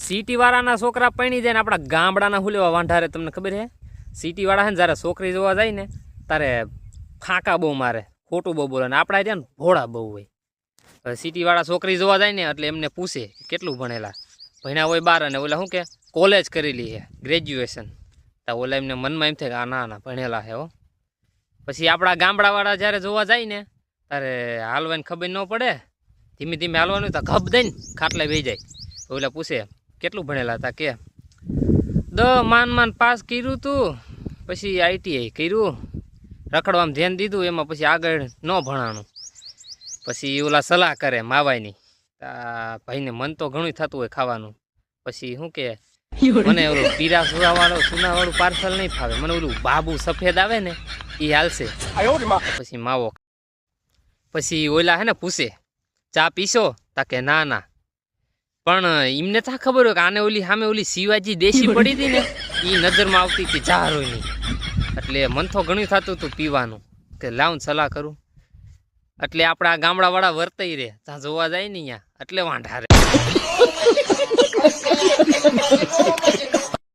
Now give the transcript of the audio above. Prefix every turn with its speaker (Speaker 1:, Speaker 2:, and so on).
Speaker 1: City વાળાના છોકરા પૈણી જાય ને આપણા ગામડાના હુલેવા વાંઢારે, તમને ખબર છે સિટીવાળા છે ને જ્યારે છોકરી જોવા જાય ને, ત્યારે ફાંકા બહુ મારે, ખોટું બહુ બોલે ને આપણા ત્યાં ભોળા બહુ હોય. હવે સિટીવાળા છોકરી જોવા જાય ને એટલે એમને પૂછે કેટલું ભણેલા? ભણ્યા હોય બાર અને ઓલા શું કે કોલેજ કરેલી છે ગ્રેજ્યુએશન તો ઓલા એમને મનમાં એમ થાય કે આ ના ના, ભણેલા છે હો. પછી આપણા ગામડાવાળા જ્યારે જોવા જાય ને, ત્યારે હાલવાની ખબર ન પડે. ધીમે ધીમે હાલવાનું તો ખબ દઈને ખાટલે બેસી જાય. ઓલા પૂછે કેટલું ભણેલા હતા કે? દ માન માન પાસ કર્યું તું, પછી આઈટીઆઈ કર્યું. રખડવામાં ધ્યાન દીધું, એમાં પછી આગળ ન ભણાણું. પછી ઓલા સલાહ કરે માવાયની ભાઈને મન તો ઘણું થતું હોય ખાવાનું. પછી શું કે, મને ઓલું પીરા સુરાવાળું, સુનાવાળું પાર્સલ નહીં ફાવે. મને ઓલું બાબુ સફેદ આવે ને એ હાલશે. પછી માવો પછી ઓલા હે ને પૂછે, ચા પીશો? તા કે, ના ના. પણ એમને તો ખબર હોય કે આને ઓલી સામે ઓલી શિવાજી દેશી પડી હતી ને એ નજરમાં આવતી હતી નહીં એટલે મન તો ઘણું થતું હતું પીવાનું કે લાવ ને સલાહ કરું. એટલે આપણા ગામડાવાળા વર્તાઈ રે ત્યાં જોવા જાય ને અહીંયા એટલે વાંઢા રે.